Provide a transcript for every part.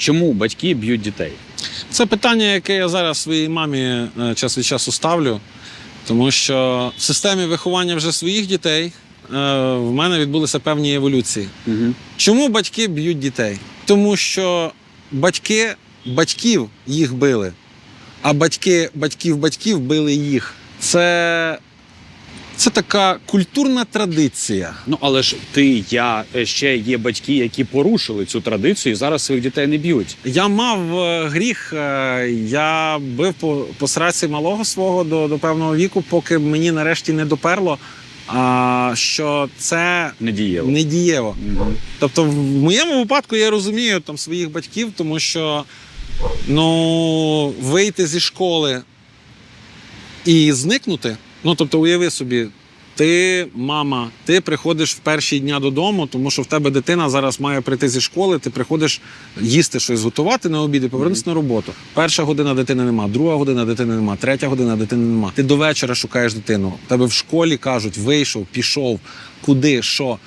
Чому батьки б'ють дітей? Це питання, яке я зараз своїй мамі е, час від часу ставлю, тому що в системі виховання вже своїх дітей е, в мене відбулися певні еволюції. Угу. Чому батьки б'ють дітей? Тому що батьки батьків їх били, а батьки батьків батьків били їх. Це, це така культурна традиція. Ну але ж ти, я е, ще є батьки, які порушили цю традицію і зараз своїх дітей не б'ють. Я мав е, гріх, е, я бив по, по сраці малого свого до, до певного віку, поки мені нарешті не доперло, а, що це Не дієво. не дієво. Мгм. Тобто, в моєму випадку я розумію там своїх батьків, тому що ну, вийти зі школи і зникнути. Ну, тобто, уяви собі, ти, мама, ти приходиш в перші дня додому, тому що в тебе дитина зараз має прийти зі школи, ти приходиш їсти щось готувати на обід і повернутися на роботу. Перша година дитини нема, друга година дитини нема, третя година дитини нема. Ти до вечора шукаєш дитину. Тебе в школі кажуть, вийшов, пішов, куди, що.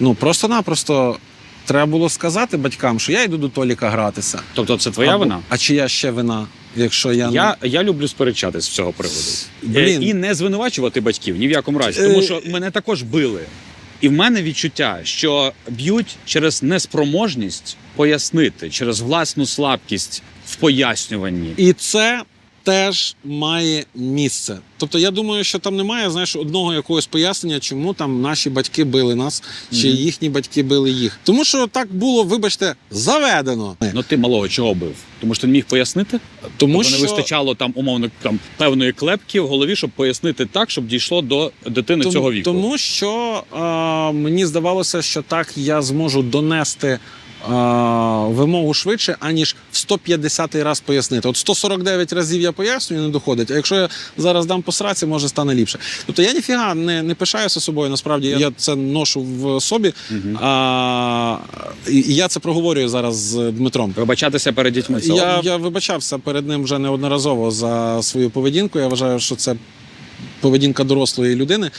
Ну просто-напросто треба було сказати батькам, що я йду до Толіка гратися. Тобто це твоя Або- вина? А чия ще вина, якщо я, Я, я люблю сперечатись з цього приводу. Блін. Е, І не звинувачувати батьків ні в якому разі. Тому Е, що мене також били. І в мене відчуття, що б'ють через неспроможність пояснити, через власну слабкість в пояснюванні. І це теж має місце. Тобто я думаю, що там немає знаєш, одного якогось пояснення, чому там наші батьки били нас, чи Мгм. їхні батьки били їх. Тому що так було, вибачте, заведено. Ну ти малого чого бив? Тому що ти не міг пояснити? Тому Тобто що не вистачало там умовно там певної клепки в голові, щоб пояснити так, щоб дійшло до дитини Тому- цього віку. Тому що е, мені здавалося, що так я зможу донести вимогу швидше, аніж в 150 раз пояснити. От 149 разів я пояснюю, не доходить. А якщо я зараз дам по сраці, може стане ліпше. Тобто я ніфіга не, не пишаюся собою. Насправді я це ношу в собі. А, і і я це проговорюю зараз з Дмитром. Вибачатися перед дітьми. Це Я, я вибачався перед ним вже неодноразово за свою поведінку. Я вважаю, що це поведінка дорослої людини.